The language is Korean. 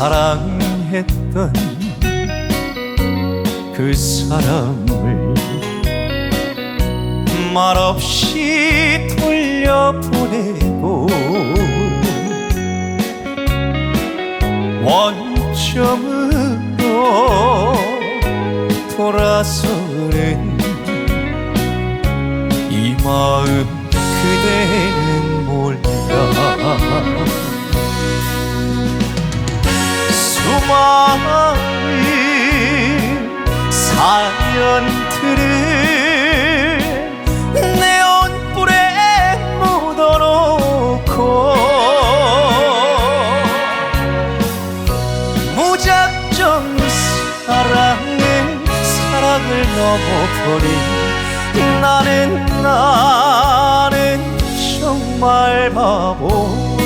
사랑했던 그 사람을 말없이 돌려보내고 원점으로 돌아서는 이 마음 그대는 수많은 사연들을 내 옷불에 묻어놓고 무작정 사랑은 사랑을 넘어버린 나는 나는 정말 바보